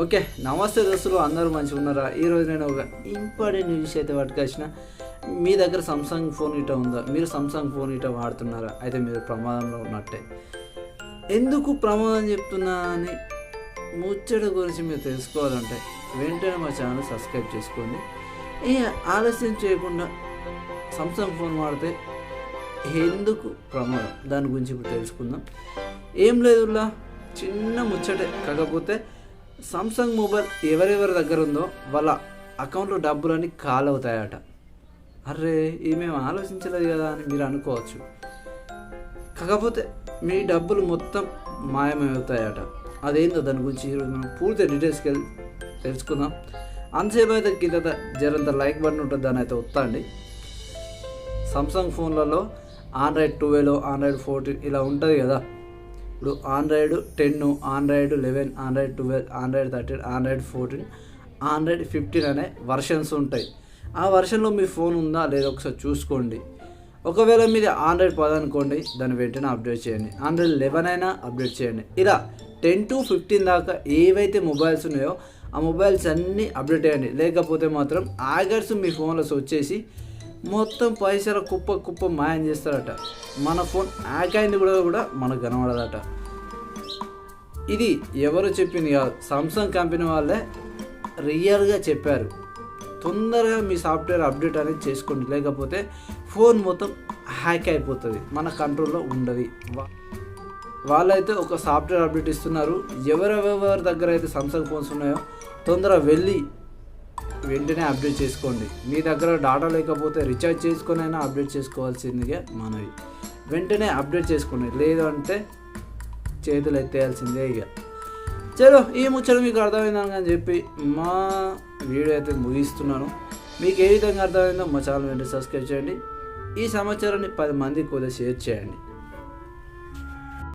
Okay నమస్తే దోస్తులు అందరూ మంచిగా ఉన్నారా? ఈరోజు నేను ఒక ఇంపార్టెంట్ న్యూస్ అయితే పట్టుకొచ్చిన మీ దగ్గర సామ్సంగ్ ఫోన్ ఇట ఉందా? మీరు సామ్సంగ్ ఫోన్ ఇట వాడుతున్నారా? అయితే మీరు ప్రమాదంలో ఉన్నట్టే. ఎందుకు ప్రమాదం చెప్తున్నా అని ముచ్చట గురించి మీరు తెలుసుకోవాలంటే వెంటనే మా ఛానల్ సబ్స్క్రైబ్ చేసుకోండి. ఇక ఆలస్యం చేయకుండా సామ్సంగ్ ఫోన్ వాడితే ఎందుకు ప్రమాదం? దాని గురించి ఇప్పుడు తెలుసుకుందాం. ఏం లేదులా చిన్న ముచ్చటే. కాకపోతే సామ్సంగ్ మొబైల్ ఎవరెవరి దగ్గర ఉందో వాళ్ళ అకౌంట్లో డబ్బులన్నీ కాల్ అవుతాయట అరే ఏమేమి ఆలోచించలేదు కదా అని మీరు అనుకోవచ్చు. కాకపోతే మీ డబ్బులు మొత్తం మాయమవుతాయట. అదేందో దాని గురించి ఈరోజు మనం పూర్తి డీటెయిల్స్కి వెళ్ళి తెలుసుకుందాం. అంతసేపు అయితే కింద జరంత లైక్ బటన్ ఉంటుంది దాని అయితే వస్తాండి సామ్సంగ్ ఫోన్లలో ఆండ్రాయిడ్ ట్వెల్వ్ ఆండ్రాయిడ్ ఫోర్టీన్ ఇలా ఉంటుంది కదా. ఇప్పుడు Android ten Android eleven Android twelve Android thirteen Android fourteen Android fifteen అనే వర్షన్స్ ఉంటాయి. ఆ వర్షన్లో మీ ఫోన్ ఉందా లేదా ఒకసారి చూసుకోండి. ఒకవేళ మీది ఆండ్రాయిడ్ పది అనుకోండి దాన్ని వెంటనే అప్డేట్ చేయండి. ఆండ్రాయిడ్ లెవెన్ అయినా అప్డేట్ చేయండి. ఇలా టెన్ టు ఫిఫ్టీన్ దాకా ఏవైతే మొబైల్స్ ఉన్నాయో ఆ మొబైల్స్ అన్నీ అప్డేట్ చేయండి. లేకపోతే మాత్రం ఆగర్స్ మీ ఫోన్లో వచ్చేసి మొత్తం పైసల కుప్ప కుప్ప మాయం చేస్తారట. మన ఫోన్ హ్యాక్ అయింది కూడా కూడా మనకు కనబడదట. ఇది ఎవరు చెప్పింది కాదు సామ్సంగ్ కంపెనీ వాళ్ళే రియల్గా చెప్పారు. తొందరగా మీ సాఫ్ట్వేర్ అప్డేట్ అనేది చేసుకోండి. లేకపోతే ఫోన్ మొత్తం హ్యాక్ అయిపోతుంది. మన కంట్రోల్లో ఉండదు. వాళ్ళైతే ఒక సాఫ్ట్వేర్ అప్డేట్ ఇస్తున్నారు. ఎవరెవరి దగ్గర అయితే సామ్సంగ్ ఫోన్స్ ఉన్నాయో తొందరగా వెళ్ళి వెంటనే అప్డేట్ చేసుకోండి. మీ దగ్గర డాటా లేకపోతే రీఛార్జ్ చేసుకొని అయినా అప్డేట్ చేసుకోవాల్సిందిగా మనవి. వెంటనే అప్డేట్ చేసుకోండి. లేదు అంటే చేతులు ఎత్తేయాల్సిందే ఇక. చలో ఈ ముచ్చట మీకు అర్థమైందని అని చెప్పి మా వీడియో అయితే ముగిస్తున్నాను. మీకు ఏ విధంగా అర్థమైందో మా ఛానల్ వెంటనే సబ్స్క్రైబ్ చేయండి. ఈ సమాచారాన్ని పది మందికి కూడా షేర్ చేయండి.